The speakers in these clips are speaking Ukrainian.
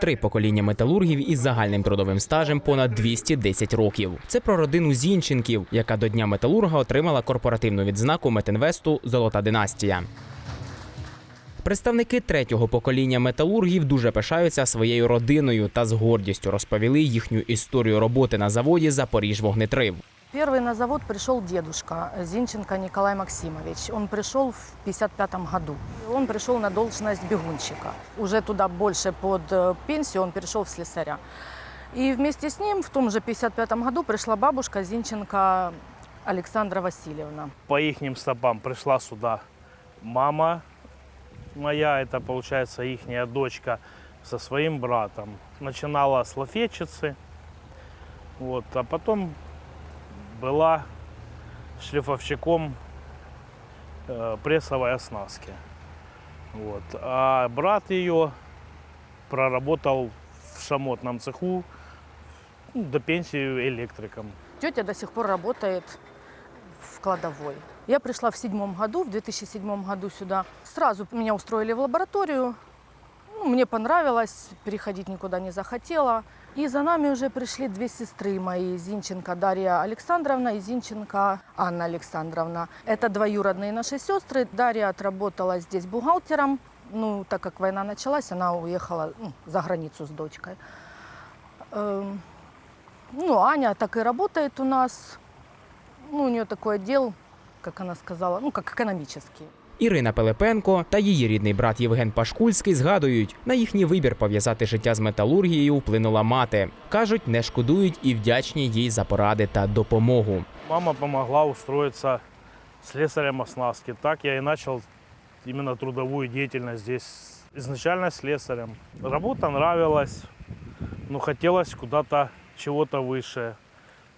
Три покоління металургів із загальним трудовим стажем понад 210 років. Це про родину Зінченків, яка до Дня металурга отримала корпоративну відзнаку Метинвесту Золота династія. Представники третього покоління металургів дуже пишаються своєю родиною та з гордістю розповіли їхню історію роботи на заводі Запоріж вогнетрив. Первый на завод пришел дедушка Зинченко Николай Максимович. Он пришел в 1955 году. Он пришел на должность бегунщика. Уже туда больше под э, пенсию он перешел в слесаря. И вместе с ним в том же 1955 году пришла бабушка Зинченко Александра Васильевна. По их стопам пришла сюда мама моя, это получается ихняя дочка со своим братом. Начинала с лафетчицы, вот, а потом была шлифовщиком э, прессовой оснастки. Вот. А брат ее проработал в шамотном цеху ну, до пенсии электриком. Тетя до сих пор работает в кладовой. Я пришла в седьмом году, в 2007 году сюда. Сразу меня устроили в лабораторию. Мне понравилось, переходить никуда не захотела. И за нами уже пришли две сестры мои, Зинченко Дарья Александровна и Зинченко Анна Александровна. Это двоюродные наши сестры. Дарья отработала здесь бухгалтером. Ну, так как война началась, она уехала ну, за границу с дочкой. Эм, ну, Аня так и работает у нас. Ну, у нее такой отдел, как она сказала, ну, как экономический. Ірина Пилипенко та її рідний брат Євген Пашкульський згадують, на їхній вибір пов'язати життя з металургією вплинула мати. Кажуть, не шкодують і вдячні їй за поради та допомогу. Мама помогла устроиться слесарем оснастки. Так я и начал именно трудовую деятельность здесь. Изначально слесарем. Работа нравилась, но хотелось куда-то чего-то выше.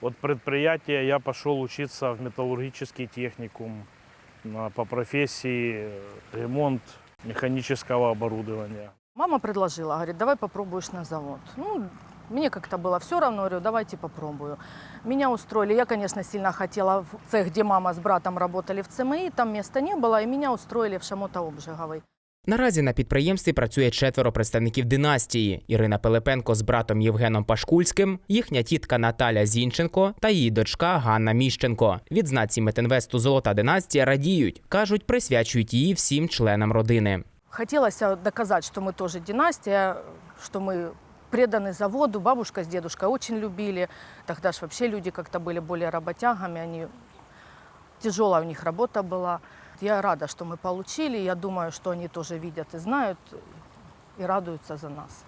От предприятия я пошел учиться в металлургический техникум по профессии э, ремонт механического оборудования. Мама предложила, говорит, давай попробуешь на завод. Ну, мне как-то было все равно, говорю, давайте попробую. Меня устроили. Я, конечно, сильно хотела в цех, где мама с братом работали в ЦМИ, там места не было, и меня устроили в Шамота-Обжиговой. Наразі на підприємстві працює четверо представників династії: Ірина Пилипенко з братом Євгеном Пашкульським, їхня тітка Наталя Зінченко та її дочка Ганна Міщенко. Відзнаці Метинвесту Золота династія радіють, кажуть, присвячують її всім членам родини. Хотелось э, доказать, что мы тоже династия, что мы преданы заводу. Бабушка с дедушкой очень любили. Тогда ж вообще люди как-то были более работягами. Они... Тяжелая у них работа была. Я рада, что мы получили. Я думаю, что они тоже видят и знают и радуются за нас.